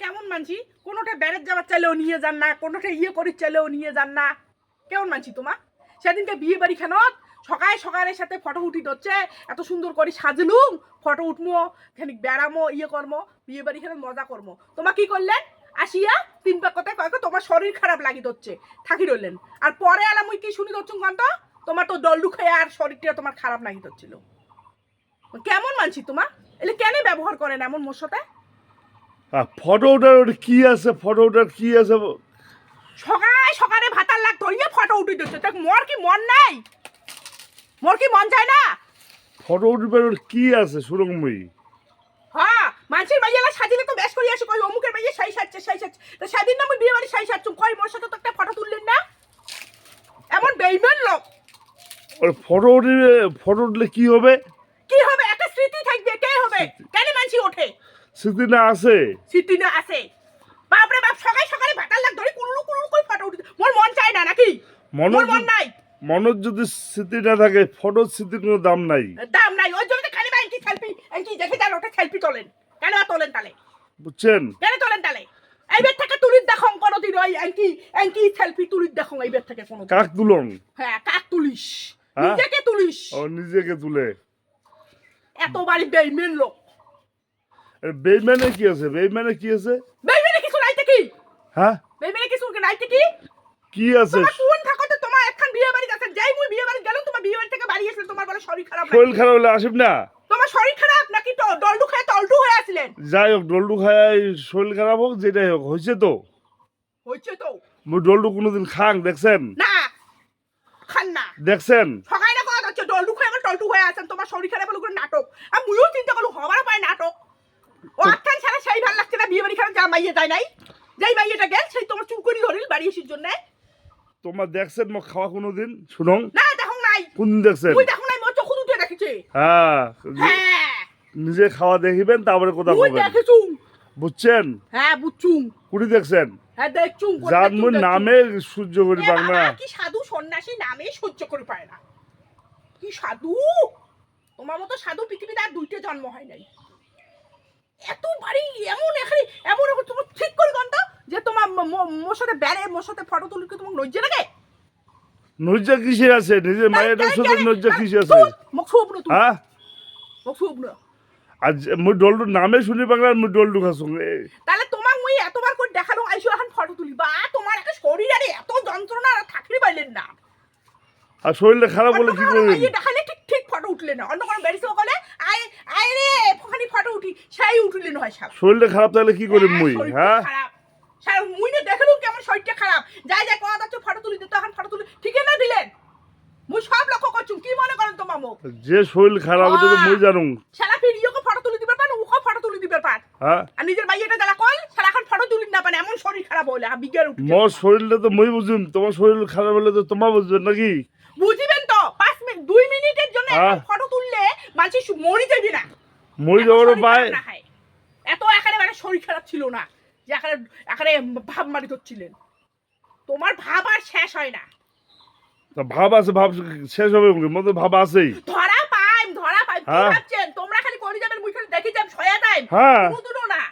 কেমন মানছি? কোনোটা বেড়ের যাওয়ার চাইলেও নিয়ে যান না কোনোটা ইয়ে করি চাইলেও নিয়ে যান না। কেমন মানছি তোমা? সেদিনকে বিয়ে বাড়ি খানত, সকালে সকালের সাথে ফটো উঠি হচ্ছে এত সুন্দর করে সাজলুম ফটো উঠমো, খানিক বেড়ামো ইয়ে কর্মো বিয়ে বাড়ি খানে মজা করমো। তোমা কি করলেন? আসিয়া তিন পাক কয়েক তোমার শরীর খারাপ লাগি হচ্ছে থাকি রইলেন। আর পরে আলাম ওই কি শুনি হচ্ছুন কান্ত? তোমার তো ডল্লু খেয়ে আর শরীরটা তোমার খারাপ লাগি হচ্ছিল কেমন মানছি তোমা? এলে কেন ব্যবহার করেন এমন মোর সাথে? আর ফটোটার ওটা কি আছে? ফটোটার কি আছে? সকালে সকালে ভাতার লাগ ধরিয়ে ফটো উঠে দিচ্ছে দেখ মোর কি মন নাই? মোর কি মন চায় না? ফটো উঠবে ওর কি আছে সুরঙ্গময়ী হ্যাঁ মানুষের মাইয়ালা সাজিলে তো বেশ করি আসে কই অমুকের মাইয়া সাই সাজছে সাই সাজছে। তো সেদিন না আমি বিয়ে বাড়ি সাই সাজছুম কই মোর সাথে তো একটা ফটো তুললেন না? এমন বেইমান লোক। ওর ফটো উঠবে ফটো উঠলে কি হবে? কি হবে? একটা স্মৃতি থাকবে কে হবে? কেন মানছি ওঠে? স্মৃতি না আছে? স্মৃতি না আছে। বাপরে বাপ সকালে সকালে ভাতার লাগ ধরে কুলুলু কুলুলু কই ফটো উঠে মোর মন চায় না নাকি? মোর মন নাই। মনের যদি স্মৃতি না থাকে ফটোর স্মৃতির কোনো দাম নাই। দাম নাই। ওই জন্য খালি বা এনকি সেলফি এনকি দেখে যান ওটা সেলফি তোলেন। কেন তোলেন তালে? বুঝছেন? কেন তোলেন তালে? এই বের থেকে তুলির দেখং কোনোদিন ওই এনকি এনকি সেলফি তুলির দেখং এই বের থেকে কোনোদিন। কাক তুলং? হ্যাঁ কাক তুলিস। হ্যাঁ? নিজেকে তুলিস। ও নিজেকে তুলে। এত বাড়ি বেইমেন লোক। বেইমানে কি আছে? বেইমানে কি আছে? বেইমেনে কিছু নাইতে কি হ্যাঁ? বেইমেনে কিছু নাইতে কি কি আছে? কোন থাকতে তোমার একখান বিয়ে বাড়ি আছে? যাই মুই বিয়ে বাড়ি গেলাম তোমার বিয়ে বাড়ি থেকে বাড়ি এসে তোমার বলে শরীর খারাপ? শরীর খারাপ হলে আসিব না? তোমার শরীর খারাপ নাকি? তো ডলডু খায় তলডু হয়ে আসলেন যাই হোক ডল্ডু খায় শরীর খারাপ হোক যেটাই হোক হয়েছে তো। হয়েছে তো। মুই ডল্ডু কোনোদিন খাং দেখছেন? না খান না। দেখছেন? সকালে কথা হচ্ছে ডলডু খায় আমার টলটু হয়ে আছেন তোমার শরীর খারাপ হলো নাটক। আর মুইও চিন্তা করল হবার পায় নাটক ও আটখান ছাড়া সেই ভালো লাগছে না বিয়ে বাড়ি খানে যা মাইয়ে যায় নাই? যাই মাইয়েটা গেল সেই তোমার চুপ করি ধরিল বাড়ি এসির জন্য। তোমার দেখছেন মোক খাওয়া কোনোদিন? শুনং। না দেখো নাই। কোনদিন দেখছেন? মুই দেখো নাই মোর চোখ দুটো দেখেছে। হ্যাঁ হ্যাঁ। নিজে খাওয়া দেখিবেন তারপরে কথা বলবেন। দেখেছুম। বুঝছেন? হ্যাঁ বুঝছুম। কুড়ি দেখছেন? হ্যাঁ দেখছুম কোন দেখছুম, নামে সূর্য করি বাংলা। বাবা, কি সাধু সন্ন্যাসী নামে সহ্য করে পায় না। কি সাধু? তোমার মতো সাধু পৃথিবীতে আর দুইটা জন্ম হয় নাই। এত বাড়ি এমন এখানে এমন এমন তোমার ঠিক করে গন্ত যে তোমার মোর সাথে বেড়ে মোর সাথে ফটো তুলি কি তোমার নজ্জে লাগে নজ্জা কিসের আছে? নিজের মায়ের সাথে নজ্জা কিসে আছে? মুখ শুভ না তুমি হ্যাঁ? মুখ শুভ না আর মুই ডল্ডু নামে শুনি বাংলার মুই ডল্ডু খাসুং। তাহলে তোমার মুই এতবার করে দেখাল আইসো এখন ফটো তুলি বা তোমার একটা শরীর আরে এত যন্ত্রণা আর থাকতে পারলেন না। আর শরীরটা খারাপ হলে কি করবেন এই দেখালে ঠিক ঠিক ফটো উঠলে না। অন্য কোনো বেরিয়ে বলে আয় আয় রে ওখানে ফটো উঠি। সেই উঠলেন হয় সব শরীরটা খারাপ তাহলে কি করি মুই শরীরটা হ্যাঁ? স্যার মুই না কেমন শরীরটা খারাপ। যাই যাই কথা যাচ্ছে ফটো তুলি দিতে এখন ফটো তুলি। ঠিকই না দিলেন মুই সব লক্ষ্য করছুম কি মনে করেন তোমার মুখ? যে শরীর খারাপ এটা তো মুই জানুং সারা ভিডিওকে ফটো তুলি দিবে পান ওকে ফটো তুলি দিবে পান হ্যাঁ? আর নিজের বাইয়েটা জ্বালা কল সারা এখন ফটো তুলি না পান এমন শরীর খারাপ হলে আর বিজ্ঞান উঠে মোর শরীরটা তো মুই বুঝিম তোমার শরীর খারাপ হলে তো তোমার বুঝবেন নাকি? বুঝিবেন তো পাঁচ মিনিট দুই মিনিটের জন্য হ্যাঁ। ফটো তুললে মানুষ মরি যাবি না। যাওয়ার শরীর পায়। এত এখানে মানে শরীর খারাপ ছিল না যে এখানে এখানে ভাব মারি ধরছিলেন তোমার ভাব আর শেষ হয় না। তা ভাব আছে ভাব শেষ হবে মতো ভাব আছেই। ধরা পাই ধরা পাই। হ্যাঁ। ভাবছেন? তোমরা খালি করে যাবেন মুই খালি দেখি যাবেন সয়া টাইম হ্যাঁ। না।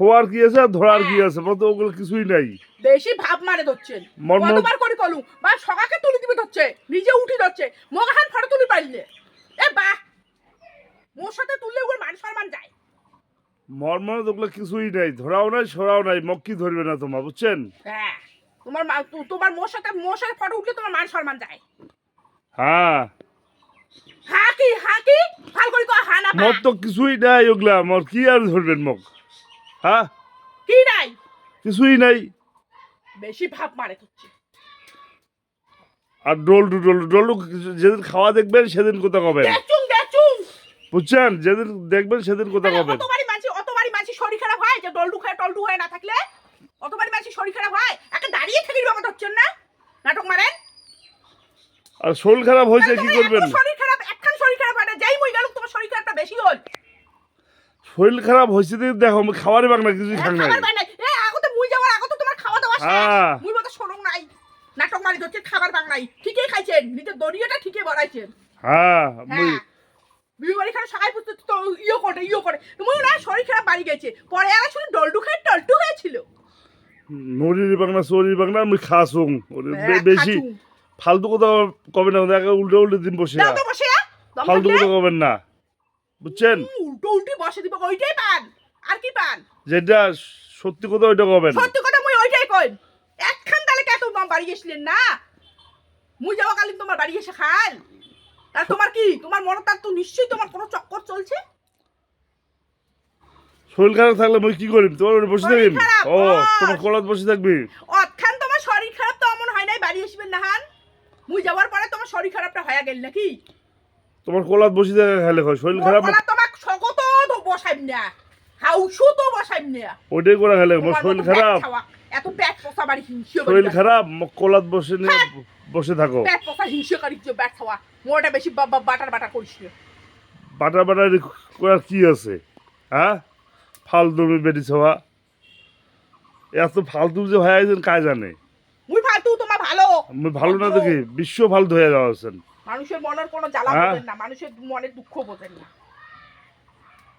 শোয়ার কি আছে আর ধরার কি হ্যাঁ। আছে? মতো ওগুলো কিছুই নাই। বেশি ভাব মারে ধরছেন কতবার করে কলু বা সকাকে তুলি দিবে ধরছে নিজে উঠি ধরছে মগাহান ফটো তুলি পারলে এ বাহ! মোর সাথে তুললে ওর মান সম্মান যায়। মর্ম ওগুলো কিছুই নাই ধরাও নাই সরাও নাই মক কি ধরবে না তোমার বুঝছেন? হ্যাঁ তোমার মা- তু- তোমার মোর সাথে মোর সাথে ফটো উঠলে তোমার মান সম্মান যায়। হ্যাঁ। হ্যাঁ কি হ্যাঁ কি? ভালো করে কয় হ্যাঁ না মোর তো কিছুই নাই ওগুলা মোর কি আর ধরবেন মোক হ্যাঁ? কি নাই? কিছুই নাই। বেশি ভাব মারে হচ্ছে আর ডোলটু ডোল ডোলটু যেদিন খাওয়া দেখবেন সেদিন কোথা কবেন দেখছুম দেখছুম বুঝছেন? যেদিন দেখবেন সেদিন কোথা অতবারই মানছি অতবারই মানছি শরীর খারাপ হয় যে ডলডু খায় টলডু হয়ে না থাকলে? অতবারই মানছি শরীর খারাপ হয়? একটা দাঁড়িয়ে থেকে বাবা হচ্ছেন না নাটক মারেন? আর শরীর খারাপ হয়েছে কি করবেন? শরীর খারাপ একখান শরীর খারাপ হয় না। যাই মই তোমার শরীর খারাপটা বেশি হল শরীর খারাপ হয়েছে দেখে আমি খাবারই পাক না নাই। নাই। আগতে মুই যাওয়ার আগতে তোমার খাওয়া দাওয়া শেষ। হ্যাঁ। মুই মতো নাই। নাটক মারি হচ্ছে খাবার পাং নাই। ঠিকই খাইছেন নিজের দরিয়াটা ঠিকই বাড়াইছেন হ্যাঁ। মুই হ্যাঁ বিয়ে বাড়ি খানে সবাই বুঝতে তো ইয়ে করে ইয়ে করে। তুমি না শরীর খারাপ বাড়ি গেছে। পরে আর শুনে ডলটু খেয়ে টলটু হয়েছিল নরির বাংলা চরির বাংলা আমি খাসুং হ্যাঁ, বেশি। ফালতু কথা কবে না দেখা উল্টো উল্টো দিন বসে আ। ফালতু কথা কবেন না। বুঝছেন? উল্টো উল্টি বসে দিব ওইটাই পান। আর কি পান? যেটা সত্যি কথা ওইটা কবেন। সত্যি কথা মুই ওইটাই কই একখান তালে কে তোমার বাড়ি গেছিলেন না? মুই যাওয়া কালীন তোমার বাড়ি এসে খাল তোমার কি? তোমার মনে তো নিশ্চয়ই তোমার কোনো চক্কর চলছে? শরীর খারাপ থাকলে মই কি করিম? তোমার ওখানে বসে থাকিম? ও তোমার কলাত বসে থাকবি। অতখান তোমার শরীর খারাপ তো এমন হয় নাই বাড়ি আসবেন না হান। মুই যাওয়ার পরে তোমার শরীর খারাপটা হয়ে গেল নাকি? তোমার কলাত বসে থাকা খেলে হয় শরীর খারাপ মোর গলা তোমাক সকত তো বসাইম না হাউসু তো বসাইম না। ওইটাই করে খেলে মোর শরীর খারাপ। এত পেট পোষা বাড়ি শরীর খারাপ কলাত বসে নিয়ে বসে থাকো। মোটা বেশি বাটার বাটার করিস না। বাটার করার কি আছে? হ্যাঁ? ফালতু বেরিয়ে হওয়া এত ফালতু যে হয়ে আছেন কাজ জানে? মুই ফালতু তোমার ভালো। আমি ভালো না দেখি বিশ্ব ফালতু হয়ে যাওয়া আছেন। মানুষের মনের কোনো জ্বালা হ্যাঁ। বোঝেন না মানুষের মনের দুঃখ বোঝেন না।